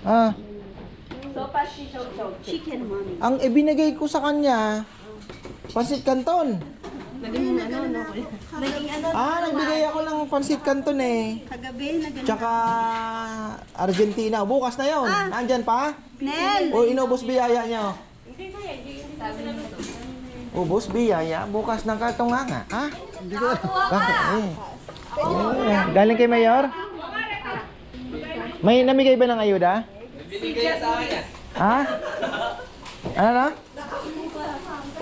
Ah, Sopa shisho Chicken mommy. ang ibinigay ko sa kanya, pansit canton. Naging ano, no? Naging ano, Ah, nagbigay ako ng pansit canton eh. kagabi, naging... Tsaka Argentina. Bukas na yon. Nandyan pa? Nel! O inubos biyaya niyo? Ubos biyaya? Bukas ng kartong nga nga. Ha? Hindi ko. Eh, Galing kay Mayor? May namigay ba ng ayuda? Binigyan sa niya. Ha? Ano na?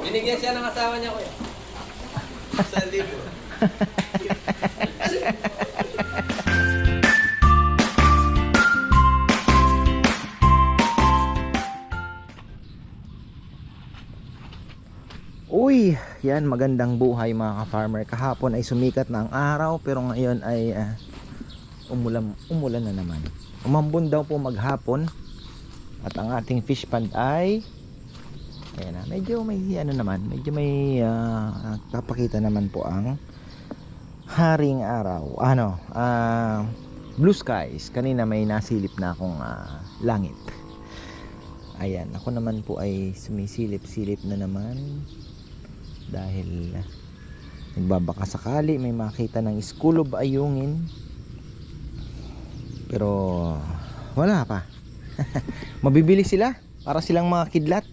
Binigyan siya ng asawa niya kuya. Sa libo. Uy, yan magandang buhay mga ka-farmer. Kahapon ay sumikat na ang araw pero ngayon ay ah, umulan, umulan na naman. Umambon daw po maghapon at ang ating fish pond ay ayan na, medyo may ano naman, medyo may ah, papakita naman po ang haring araw. Ano, ah, blue skies. Kanina may nasilip na akong ah, langit. Ayan, ako naman po ay sumisilip-silip na naman dahil uh, nagbabaka sakali may makita ng of ayungin pero wala pa. Mabibili sila para silang mga kidlat.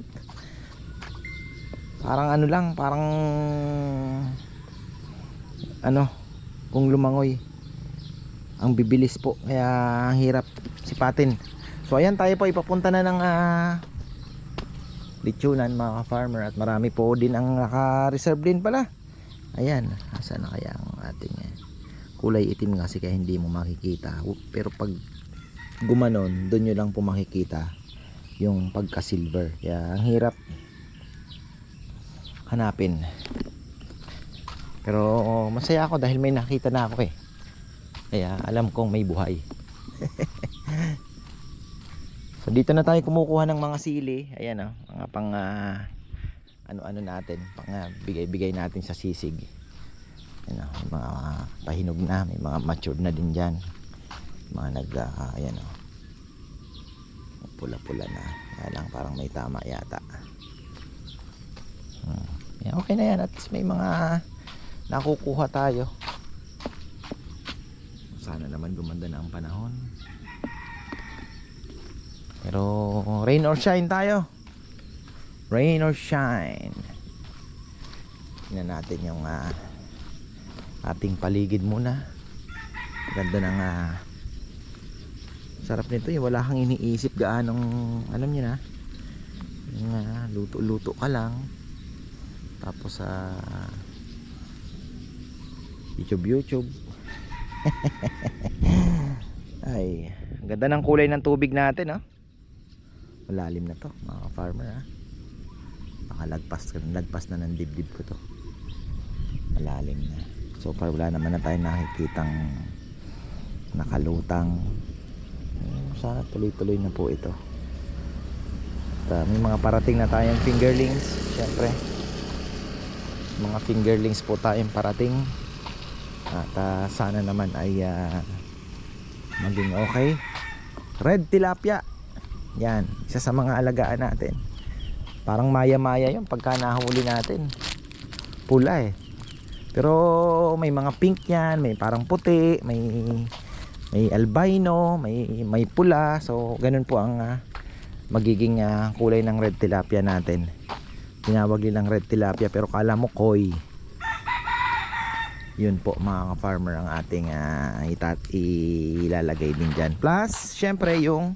Parang ano lang parang ano kung lumangoy ang bibilis po. Kaya ang hirap sipatin. So ayan tayo po ipapunta na ng ah, litsunan mga farmer. At marami po din ang naka-reserve din pala. Ayan asa na kaya ang ating eh, kulay itim kasi kaya hindi mo makikita. Pero pag gumanon doon nyo lang po makikita yung pagka silver kaya ang hirap hanapin. Pero masaya ako dahil may nakita na ako eh. Kaya alam kong may buhay. So dito na tayo kumukuha ng mga sili. Ayan oh, mga pang ah, ano-ano natin, pang ah, bigay-bigay natin sa sisig. Ayan may mga pahinog na, may mga matured na din diyan. Mga nag ah, ayan oh. Pula-pula na. Kaya lang parang may tama yata. Hmm. Yan, okay na yan. At least may mga nakukuha tayo. Sana naman gumanda na ang panahon. Pero rain or shine tayo. Rain or shine. Tingnan natin yung ah, ating paligid muna. Ganda ng ah, sarap nito yung wala kang iniisip gaanong alam niyo na. Yung ah, luto-luto ka lang. Tapos sa YouTube YouTube. Ay, ang ganda ng kulay ng tubig natin, oh malalim na to mga farmer ha nakalagpas lagpas na ng dibdib ko to malalim na so far wala naman na tayo nakikitang nakalutang sana tuloy tuloy na po ito at uh, may mga parating na tayong fingerlings syempre mga fingerlings po tayong parating at uh, sana naman ay uh, maging okay red tilapia yan, isa sa mga alagaan natin. Parang maya-maya yung pagka nahuli natin. Pula eh. Pero may mga pink yan, may parang puti, may may albino, may may pula. So ganun po ang ah, magiging ah, kulay ng red tilapia natin. Tinawag nilang red tilapia pero kala mo koi. Yun po mga farmer ang ating ah, itat ilalagay din diyan. Plus, syempre yung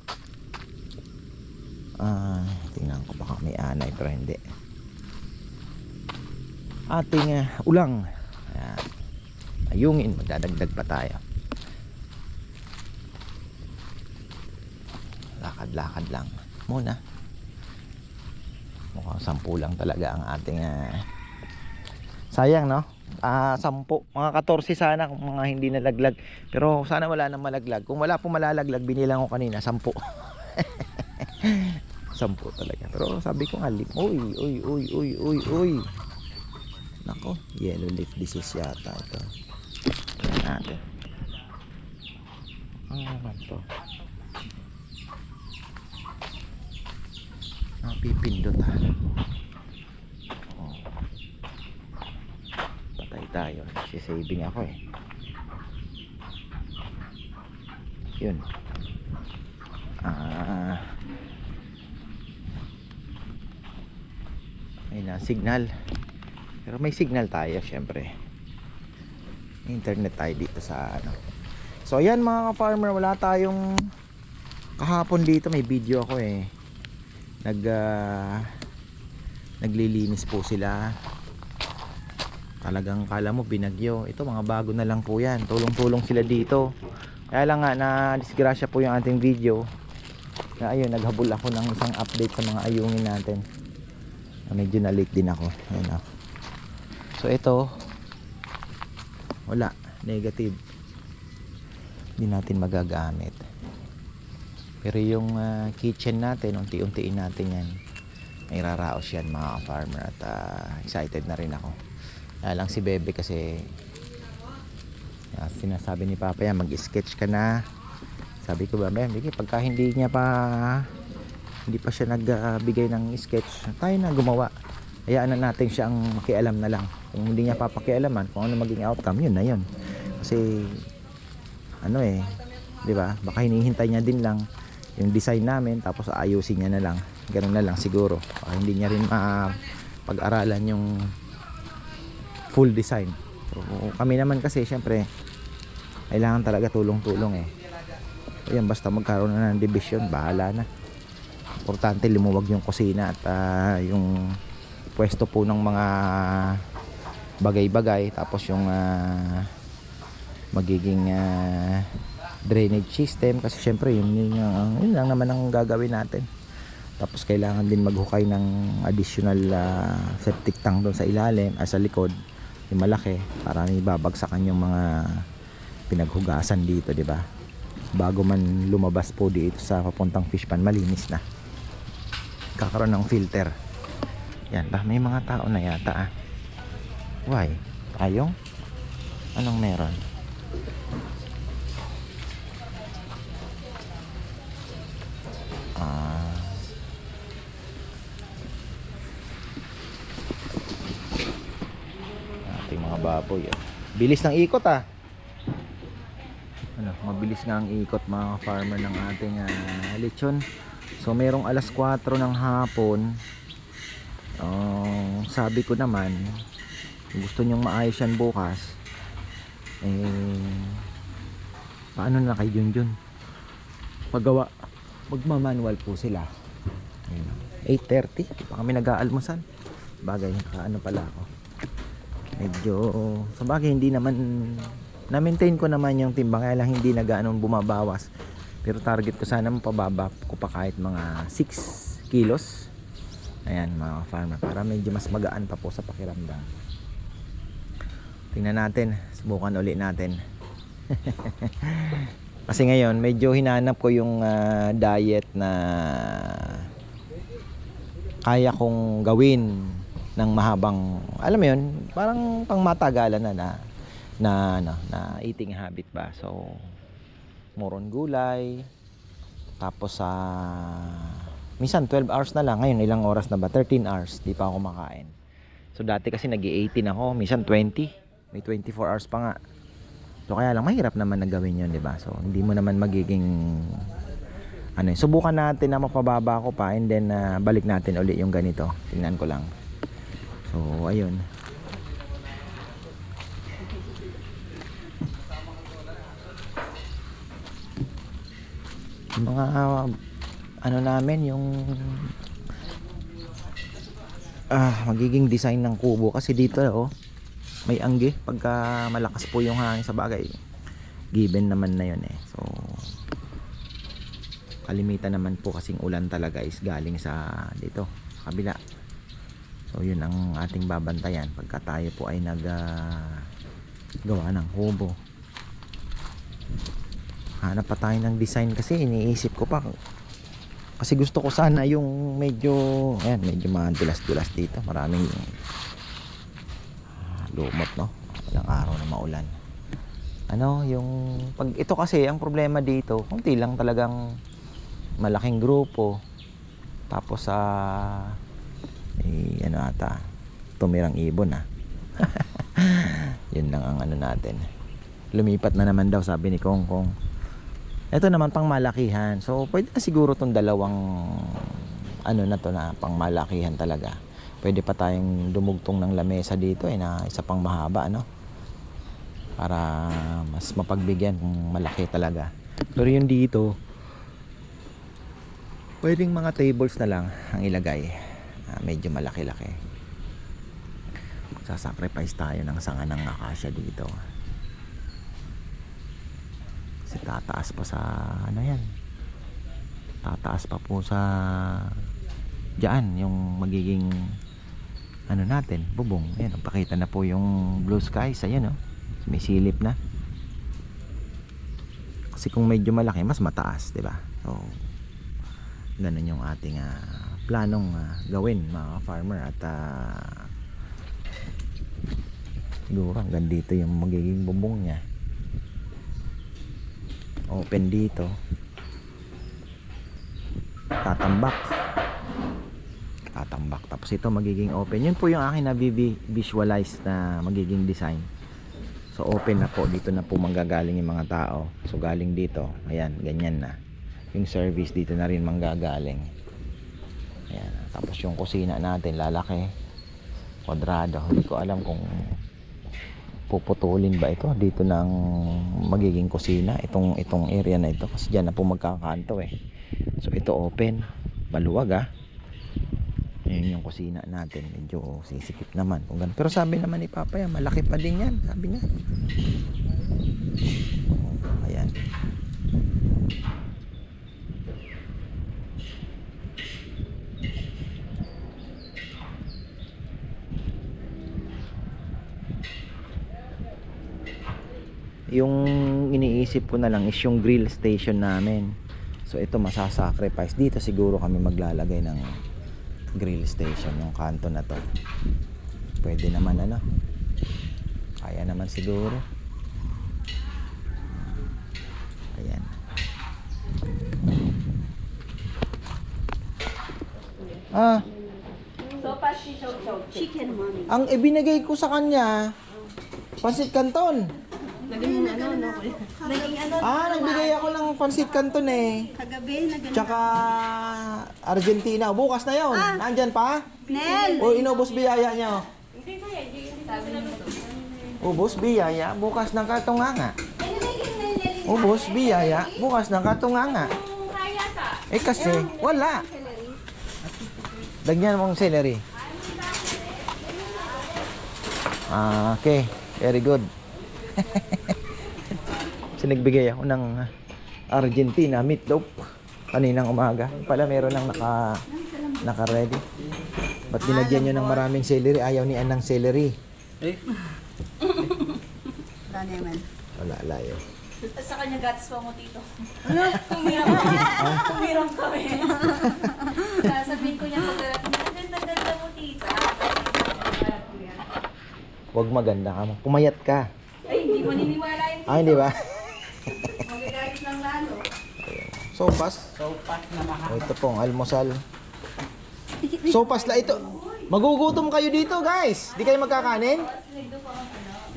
Ah, tingnan ko baka may anay pero hindi. Ating uh, ulang. Ayungin, magdadagdag pa tayo. Lakad-lakad lang muna. Mukhang sampu lang talaga ang ating uh, sayang no? Ah, sampu. Mga 14 sana kung mga hindi nalaglag. Pero sana wala nang malaglag. Kung wala po malalaglag, binilang ko kanina, sampu. sampo talaga pero sabi ko nga lim uy uy uy uy uy uy nako yellow leaf disease yata ito Tingnan natin ano naman to Pipindot ah. Oh. Patay tayo. Si-saving ako eh. Yun. Ah. May na signal. Pero may signal tayo syempre. Internet tayo dito sa ano. So ayan mga ka-farmer, wala tayong kahapon dito may video ako eh. Nag ah, naglilinis po sila. Talagang kala mo binagyo. Ito mga bago na lang po 'yan. Tulong-tulong sila dito. Kaya lang nga na disgrasya po yung ating video. Na ayun, naghabol ako ng isang update sa mga ayungin natin. Na medyo na late din ako. Ayun ah. So ito wala, negative. Hindi natin magagamit. Pero yung ah, kitchen natin, unti-untiin natin yan. May raraos yan mga farmer at ah, excited na rin ako. Lang si Bebe kasi ah, sinasabi ni Papa yan, mag-sketch ka na. Sabi ko ba, Bebe, pagka hindi niya pa hindi pa siya nagbigay ng sketch, tayo na gumawa. Hayaan na natin siya ang makialam na lang. Kung hindi niya papakialaman, kung ano maging outcome, yun na yun. Kasi, ano eh, di ba? Baka hinihintay niya din lang yung design namin, tapos ayusin niya na lang. Ganun na lang siguro. Baka hindi niya rin pag-aralan yung full design. So, kami naman kasi, syempre, kailangan talaga tulong-tulong eh. Ayan, basta magkaroon na ng division, bahala na. Importante lumuwag yung kusina at ah, yung pwesto po ng mga bagay-bagay tapos yung ah, magiging ah, drainage system kasi syempre yun, yun, yung- yun lang naman ang gagawin natin. Tapos kailangan din maghukay ng additional ah, septic tank doon sa ilalim ay sa likod yung malaki para may babagsakan yung mga pinaghugasan dito di ba? Bago man lumabas po dito sa papuntang fish pan malinis na. Kakaroon ng filter. Yan ba? May mga tao na yata ah why? Tayong anong meron? Ah. Ating mga baboy ah. bilis ng ikot ah. Ano, mabilis nga ang ikot mga farmer ng ating ah, lechon. So merong alas 4 ng hapon. Oh, sabi ko naman kung gusto nyong maayos yan bukas eh paano na kay Junjun? Paggawa magmamanual po sila. Ayun. 8.30 pa kami nag-aalmusal. Bagay ano pala ako. Medyo sa bagay hindi naman na-maintain ko naman yung timbang kaya lang hindi na gaano bumabawas. Pero target ko sana mapababa ko pa kahit mga 6 kilos. Ayan mga farmer para medyo mas magaan pa po sa pakiramdam tingnan natin. Subukan uli natin. Kasi ngayon medyo hinanap ko yung ah, diet na kaya kong gawin ng mahabang alam mo yun parang pang matagalan na na na, ano, na eating habit ba. So moron gulay. Tapos sa minsan 12 hours na lang. Ngayon ilang oras na ba? 13 hours. Di pa ako makain. So dati kasi nag 18 ako. Minsan 20 may 24 hours pa nga. So kaya lang mahirap naman na gawin yun di ba? So hindi mo naman magiging ano subukan natin na mapababa ko pa and then ah, balik natin uli yung ganito. Tingnan ko lang. So ayun. Yung mga ano namin yung ah magiging design ng kubo. Kasi dito oh may anggi pagka malakas po yung hangin sa bagay given naman na yun eh. So kalimitan naman po kasing ulan talaga is galing sa dito kabila. So yun ang ating babantayan pagka tayo po ay nag ah, gawa ng kubo hanap pa tayo ng design kasi iniisip ko pa. Kasi gusto ko sana yung medyo ayan medyo madulas-dulas dito. Maraming lumot no ilang araw na maulan ano yung pag ito kasi ang problema dito kunti lang talagang malaking grupo Tapos sa eh, ano ata, tumirang ibon ah. Yun lang ang ano natin. Lumipat na naman daw sabi ni Kong Kong. Ito naman pang malakihan. So pwede na siguro tong dalawang ano na to na pang malakihan talaga. Pwede pa tayong dumugtong ng lamesa dito eh na isa pang mahaba no. Para mas mapagbigyan kung malaki talaga. Pero yung dito, pwedeng mga tables na lang ang ilagay. Ah, medyo malaki-laki. Sasacrifice tayo ng sanga ng akasya dito. Kasi tataas pa sa ano yan. Tataas pa po sa diyan yung magiging ano natin, bubong. Ayan, pakita na po yung blue skies. Ayan, oh. May silip na. Kasi kung medyo malaki, mas mataas, di ba? So, ganun yung ating ah, planong ah, gawin, mga farmer. At ah, siguro hanggang dito yung magiging bubong niya. Open dito. Tatambak. Tatambak. Tapos ito magiging open. Yun po yung akin na visualize na magiging design. So open na po, dito na po manggagaling yung mga tao. So galing dito, ayan, ganyan na. Yung service dito na rin manggagaling. Ayan, tapos yung kusina natin lalaki. Kwadrado, hindi ko alam kung puputulin ba ito dito ng magiging kusina itong itong area na ito kasi diyan na po magkakanto eh. So ito open, maluwag ah. Yun yung kusina natin. Medyo sisikip naman. Kung ganun. Pero sabi naman ni Papa yan, malaki pa din yan. Sabi niya. Ayan. Yung iniisip ko na lang is yung grill station namin. So ito masasacrifice. Dito siguro kami maglalagay ng grill station yung kanto na to. Pwede naman ano? Kaya naman siguro. Ayan. Ah! So, Pashi, show, show. Chicken, mommy. ang ibinigay ko sa kanya pansit canton Naging ano, no? Naging ano, ah nagbigay ako ng pansit canton eh kagabi, naging... tsaka Argentina. Bukas na yon nandyan pa? Nel! o inubos biyaya niyo ubos biyaya bukas ng katunganga. Ubos biyaya bukas ng katunganga. Eh kasi wala. Lagyan mong celery. Ah okay. Very good kasi nagbigay ako ng Argentina meatloaf kaninang umaga pala meron lang naka naka ready ba't binagyan nyo ng maraming celery ayaw ni Ann ng celery Eh, Wala naman. wala layo Sa kanya gatas pa mo dito. Kumiram kami. Kumiram kami. Sasabihin ko niya pagdating, ganda-ganda mo tita. Huwag maganda ka. Pumayat ka. Ay, hindi mo niniwala yun. Ah, hindi ba? Magagalit ng lalo. Sopas. sopas na mahal. O, ito pong almusal. Sopas la ito. Magugutom kayo dito, guys. Di kayo magkakanin?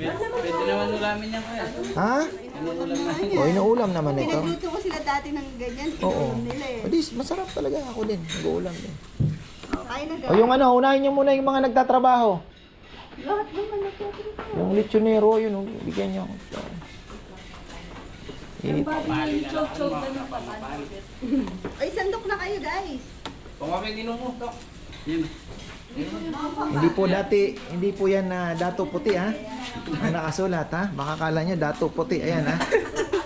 Pwede, naman ulamin yan kuya. Ha? O, inuulam naman ito. Pinagluto ko sila dati ng ganyan. Oo. Nila eh. O, di, masarap talaga ako din. Nag-uulam din. Oh, kaya na O, yung ano, unahin nyo muna yung mga nagtatrabaho. Lahat naman na Yung lechonero, yun, oh, bigyan nyo. Eh, Choke-choke na ng Ay, sandok na kayo guys. Kung kami ginumo, Dok. Yun. Hindi po dati, hindi po yan na dato puti ha. Ang nakasulat ha. Baka kala nyo dato puti. Ayan ha.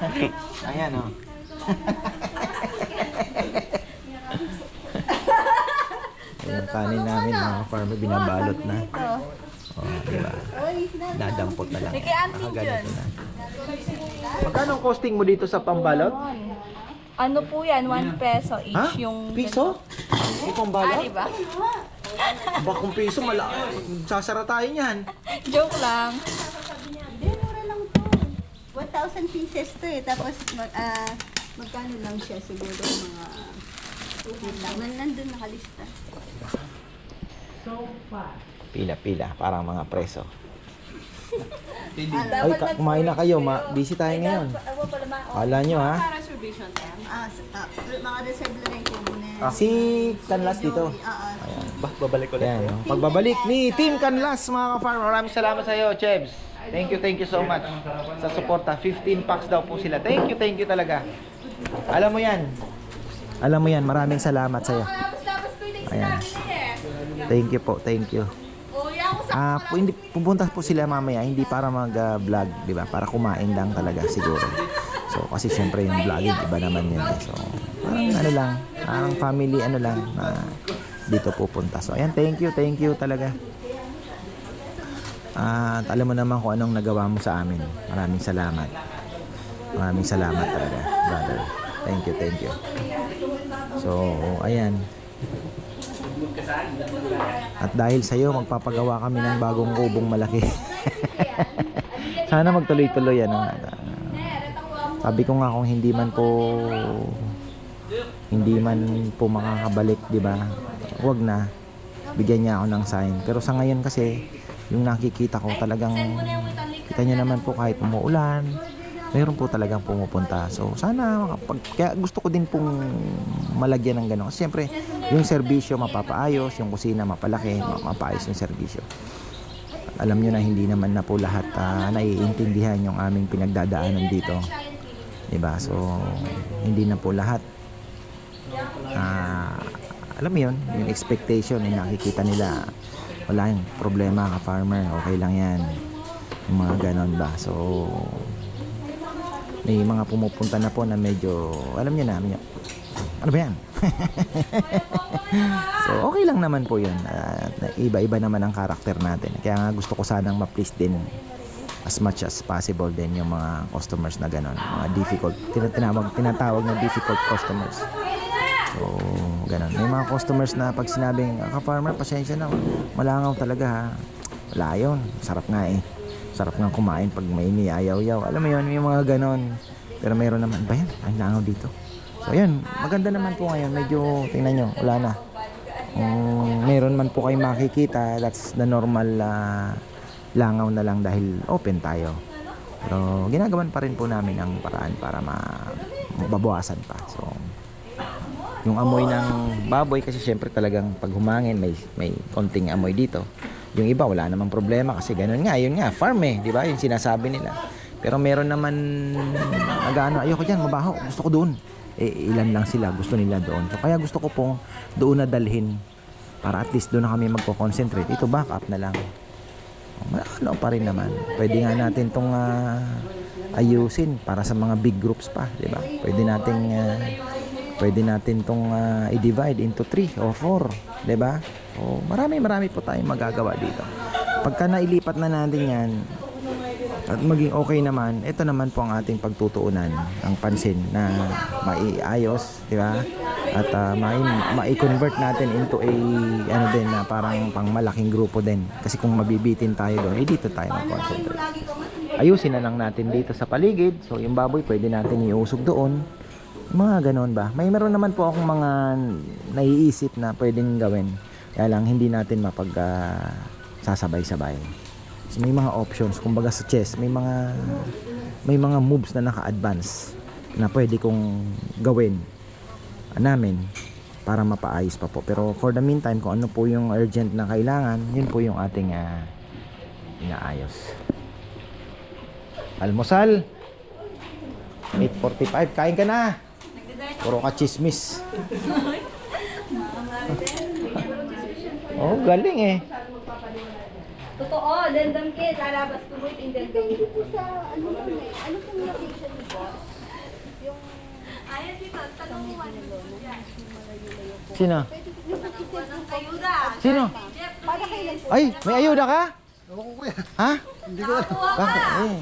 Ayan oh. yung kanin namin mga farmer binabalot na. Oh, di ba? Dadampot na lang. Sige, auntie Nakaganito na. Magkano ang costing mo dito sa pambalot? Ano po yan? 1 peso each Ha? yung... Piso? Yung pambalot? Ah, diba? Ba kung piso, malaki. Sasara tayo niyan. Joke lang. Hindi, mura lang to. 1,000 pieces to eh. Tapos, mag, ah, magkano lang siya siguro mga Wait lang, nan- nandun nakalista. Pila-pila, parang mga preso. Hindi. Ay, ka- kumain na kayo. Ma busy tayo ngayon. Ako pala ma. Kala nyo ha? Ah, s- ah, mga reserve lang yung kubo na yan. Si Canlas dito. Ayan. Bah, babalik ko Yan, no? Pagbabalik ni Team Canlas mga ka-farm. Maraming salamat sa iyo, Chebs. Thank you, thank you so much sa suporta. 15 packs daw po sila. Thank you, thank you talaga. Alam mo yan. Alam mo yan, maraming salamat sa iyo. Ko yung Ayan. sinabi niya eh. Thank you po, thank you. O, yan ako sa Ah, pu- hindi pupunta po sila mamaya, hindi para mag-vlog, 'di ba? Para kumain lang talaga siguro. So, kasi syempre yung vlogging iba naman yun. Eh. So, parang ano lang, parang family ano lang na dito pupunta. So, ayan, thank you, thank you talaga. At alam mo naman kung anong nagawa mo sa amin. Maraming salamat. Maraming salamat talaga, brother. Thank you, thank you. So, ayan. At dahil sa iyo, magpapagawa kami ng bagong kubong malaki. Sana magtuloy-tuloy ah, sabi ko nga kung hindi man po hindi man po makakabalik, 'di ba? Huwag na. Bigyan niya ako ng sign. Pero sa ngayon kasi yung nakikita ko talagang kita niyo naman po kahit umuulan, mayroon po talagang pumupunta. So sana makapag kaya gusto ko din pong malagyan ng gano'n. Siyempre yung serbisyo mapapaayos, yung kusina mapalaki, ma- mapaayos yung serbisyo. Alam niyo na hindi naman na po lahat ah, naiintindihan yung aming pinagdadaanan dito. 'Di ba? So hindi na po lahat ah, alam mo yun, yung expectation yung nakikita nila wala yung problema ka farmer, okay lang yan yung mga ganon ba so may mga pumupunta na po na medyo alam niyo na alam ano ba yan so okay lang naman po yun At iba-iba naman ang karakter natin kaya nga gusto ko sanang ma-please din as much as possible din yung mga customers na ganon mga difficult tinatawag, tinatawag na difficult customers So, ganun. May mga customers na pag sinabing, ah, ka-farmer, pasensya na, malangaw talaga ha. Wala yun. Sarap nga eh. Sarap nga kumain pag may niyayaw-yaw. Alam mo yun, may mga ganon. Pero mayroon naman, ba yan? Ang langaw dito. So, yun. Maganda naman po ngayon. Medyo, tingnan nyo, wala na. Kung meron man po kayo makikita, that's the normal ah, langaw na lang dahil open tayo. Pero ginagawan pa rin po namin ang paraan para ma mababawasan pa. So, yung amoy ng baboy kasi syempre talagang pag humangin may may konting amoy dito. Yung iba wala namang problema kasi ganun nga, yun nga, farm eh, di ba? Yung sinasabi nila. Pero meron naman nagano, ayoko diyan, mabaho, gusto ko doon. Eh, ilan lang sila, gusto nila doon. So kaya gusto ko pong doon na dalhin para at least doon na kami magko-concentrate. Ito backup na lang. Ano pa rin naman. Pwede nga natin tong ah, ayusin para sa mga big groups pa, di ba? Pwede nating ah, pwede natin tong ah, i-divide into 3 o 4, 'di ba? O marami marami po tayong magagawa dito. Pagka nailipat na natin 'yan at maging okay naman, ito naman po ang ating pagtutuunan, ang pansin na maiayos, 'di ba? At mai mai-convert natin into a ano din na parang pang malaking grupo din. Kasi kung mabibitin tayo doon, eh dito tayo mag-concentrate. Ayusin na lang natin dito sa paligid. So yung baboy pwede natin iusog doon. Mga ganon ba? May meron naman po akong mga naiisip na pwedeng gawin. Kaya lang hindi natin mapag ah, sasabay-sabay. So, may mga options, kumbaga sa chess, may mga may mga moves na naka-advance na pwede kong gawin ah, namin para mapaayos pa po. Pero for the meantime, kung ano po yung urgent na kailangan, yun po yung ating ah, inaayos. Almusal. 8.45. Kain ka na. Puro ka chismis. oh, galing eh. Totoo, Dendam Kid, lalabas ko mo yung Dendam Dito po sa, ano yun eh, ano pong location nito? Yung, Ayan dito. Sino? pwede yung pag-isip Ng ayuda. Sino? para kailan po? Ay, may ayuda ka? Ha? Nakakuha ka. Bakit? Eh.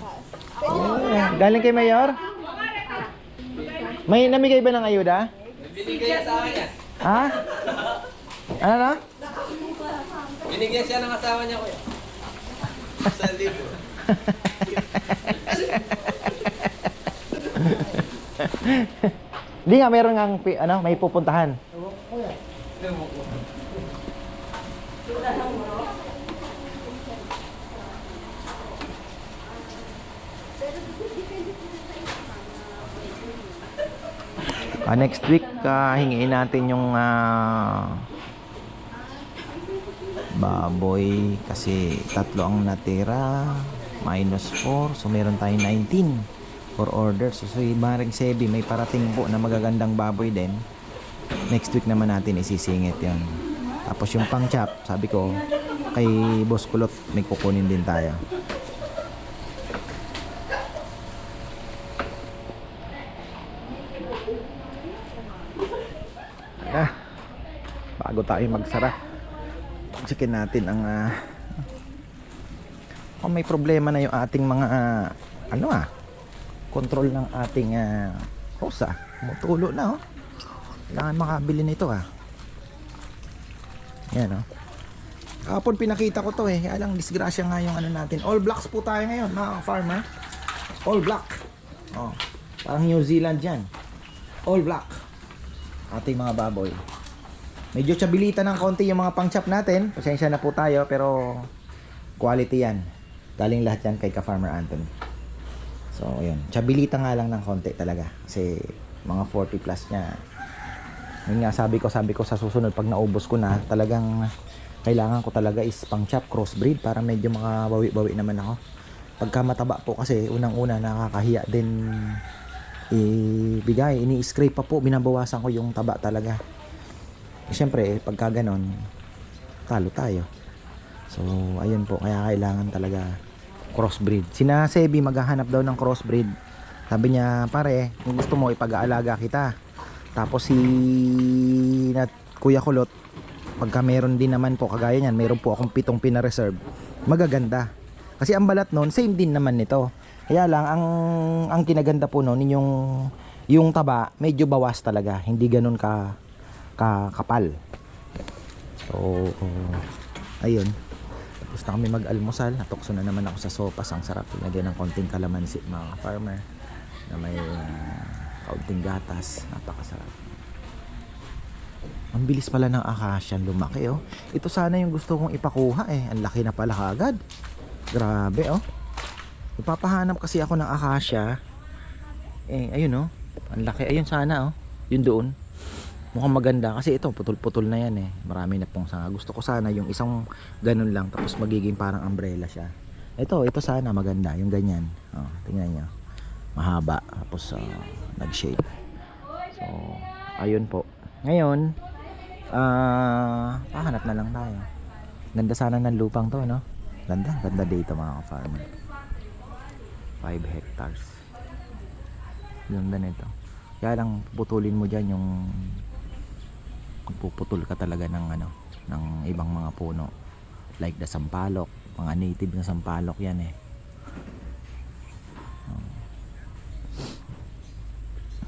Oh, galing kay Mayor? May namigay ba ng ayuda? Binigyan niya sa akin. Ha? Ano na? Binigyan siya ng asawa niya kuya. Sa libo. Hindi nga, meron nga, ano, may pupuntahan. Ah, next week, ah, hingiin natin yung ah, baboy kasi tatlo ang natira. Minus 4 so meron tayong 19 for orders so si Maring Sebi may parating po na magagandang baboy din. Next week naman natin isisingit yon tapos yung pang chop sabi ko kay Boss Kulot may kukunin din tayo. Ah, bago tayo magsara checkin natin ang ah, kung may problema na yung ating mga ah, ano ah control ng ating uh, hose ah tumutulo na oh kailangan makabili nito ah yan oh Kapon pinakita ko to eh. Kaya lang disgrasya nga yung ano natin. All blacks po tayo ngayon mga farmer. All black. Oh, parang New Zealand yan. All black. Ating mga baboy. Medyo chabilita ng konti yung mga pang-chop natin. Pasensya na po tayo pero quality yan. Galing lahat yan kay ka-farmer Anthony. So, yun. Chabilita nga lang ng konti talaga. Kasi mga 40 plus niya. Yun nga sabi ko, sabi ko sa susunod pag naubos ko na, talagang kailangan ko talaga is pang-chop crossbreed para medyo makabawi-bawi naman ako. Pagka mataba po kasi unang-una nakakahiya din ibigay, ini-scrape pa po, binabawasan ko yung taba talaga. Eh, Siyempre, pagka ganon, talo tayo. So, ayun po, kaya kailangan talaga crossbreed. Sina Sebi maghahanap daw ng crossbreed. Sabi niya, pare, kung gusto mo ipag-aalaga kita. Tapos si na, Kuya Kulot, pagka meron din naman po kagaya niyan, meron po akong pitong pina-reserve. Magaganda. Kasi ang balat noon, same din naman nito. Kaya lang ang ang kinaganda po noon yung yung taba medyo bawas talaga, hindi ganoon ka ka kapal. So ayun. Tapos na kami mag-almusal. Natukso na naman ako sa sopas. Ang sarap. Lagyan ng konting kalamansi mga farmer. Na may uh, kaunting gatas. Napakasarap. Ang bilis pala ng akasyan lumaki oh. Ito sana yung gusto kong ipakuha eh. Ang laki na pala kagad. Grabe oh. Ipapahanap kasi ako ng akasya. Eh ayun oh. Ang laki. Ayun sana oh. Yun doon. Mukhang maganda kasi ito putol-putol na yan eh. Marami na pong sanga. Gusto ko sana yung isang ganun lang tapos magiging parang umbrella siya. Ito, ito sana maganda yung ganyan. Oh, tingnan niyo. Mahaba tapos uh, nag-shape. So, ayun po. Ngayon, ah, pahanap na lang tayo. Ganda sana ng lupang to, no? Ganda, ganda dito mga farmer. 5 hectares. Ganda nito. Kaya lang putulin mo diyan yung magpuputol ka talaga ng ano ng ibang mga puno. Like the sampalok mga native na sampalok yan eh. Oh.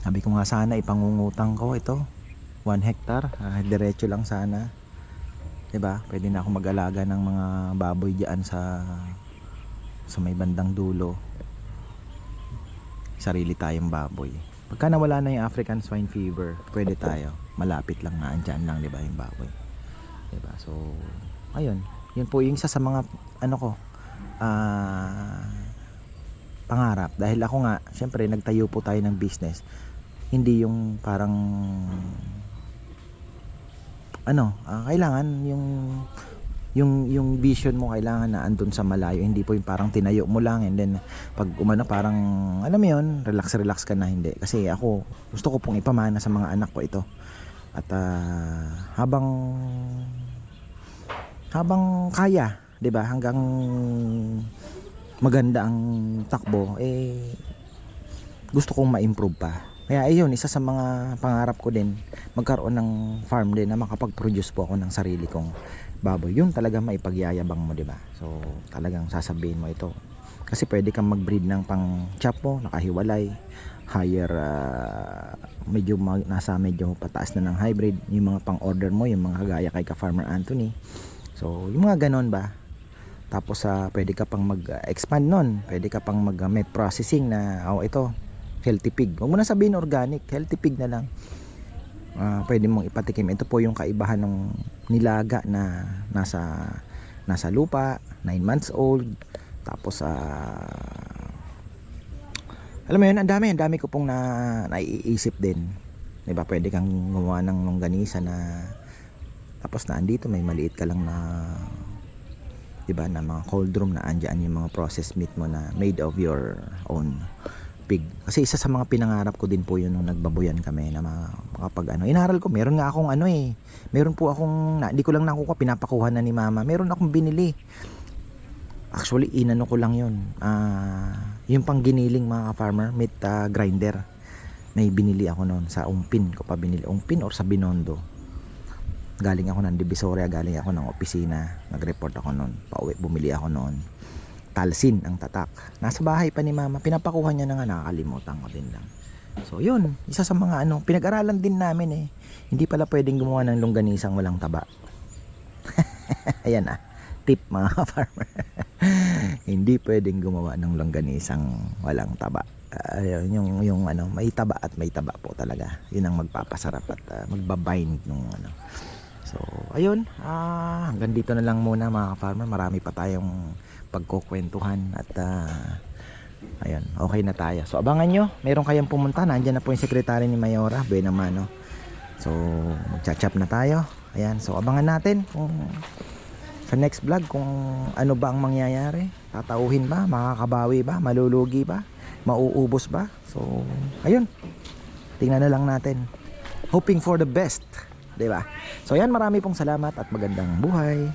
sabi ko nga sana ipangungutang ko ito. 1 hectare ah, diretso lang sana. 'di ba pwede na ako mag-alaga ng mga baboy diyan sa sa may bandang dulo. Sarili tayong baboy. Pagka nawala na yung African swine fever pwede tayo malapit lang nga andyan lang 'di ba yung baboy. 'di ba? So ayun. Yun po yung isa sa mga ano ko ah pangarap. Dahil ako nga syempre nagtayo po tayo ng business. Hindi yung parang ano ah, kailangan yung yung yung vision mo kailangan na andun sa malayo. Hindi po yung parang tinayo mo lang and then pag umano parang alam mo yun relax relax ka na hindi. Kasi ako gusto ko pong ipamana sa mga anak ko ito at ah, habang habang kaya 'di ba hanggang maganda ang takbo eh gusto kong ma-improve pa. Kaya ayun isa sa mga pangarap ko din magkaroon ng farm din na makapag-produce po ako ng sarili kong baboy. Yun talaga maipagyayabang mo 'di ba? So talagang sasabihin mo ito kasi pwede kang mag-breed ng pang chop mo nakahiwalay higher ah, medyo mag- nasa medyo pataas na ng hybrid. Yung mga pang order mo yung mga gaya kay ka Farmer Anthony. So yung mga ganon ba? Tapos sa pwede ka pang mag-expand nun. Pwede ka pang mag meat processing na oh ito healthy pig. Huwag mo na sabihin organic healthy pig na lang. Ah, pwede mong ipatikim. Ito po yung kaibahan ng nilaga na nasa nasa lupa, 9 months old. Tapos ah alam mo yun, ang dami, ang dami ko pong na naiisip din. 'Di ba? Pwede kang gumawa ng longganisa na tapos na andito may maliit ka lang na 'di ba na mga cold room na andyan yung mga processed meat mo na made of your own pig. Kasi isa sa mga pinangarap ko din po yun nung nagbaboyan kami na makapag ano. Inaral ko, meron nga akong ano eh. Meron po akong, na, hindi ko lang nakuha, pinapakuha na ni mama. Meron akong binili. Actually, inano ko lang yun. Ah, yung pang giniling mga farmer meat ah, grinder. May binili ako noon sa Ungpin ko pa binili. Ungpin or sa Binondo. Galing ako ng Divisoria, galing ako ng opisina. Nag-report ako noon. Pauwi, bumili ako noon. Talsin ang tatak. Nasa bahay pa ni mama. Pinapakuha niya na nga, nakakalimutan ko din lang. So yun, isa sa mga ano, pinag-aralan din namin eh. Hindi pala pwedeng gumawa ng longganisang walang taba. Ayan ah, tip mga farmer. Hindi pwedeng gumawa ng longganisang walang taba. Yun, yung, yung ano, may taba at may taba po talaga. Yun ang magpapasarap at ah, magbabind nung ano. So, ayun, ah, hanggang dito na lang muna mga farmer. Marami pa tayong pagkukwentuhan at ah, ayun, okay na tayo. So, abangan nyo, meron kayong pumunta. Nandiyan na po yung sekretary ni Mayora, Buena Mano. So, magchat-chat na tayo. Ayan, so abangan natin kung sa next vlog kung ano ba ang mangyayari. Tatauhin ba? Makakabawi ba? Malulugi ba? Mauubos ba? So, ayun. Tingnan na lang natin. Hoping for the best. 'Di ba? So, ayan, marami pong salamat at magandang buhay.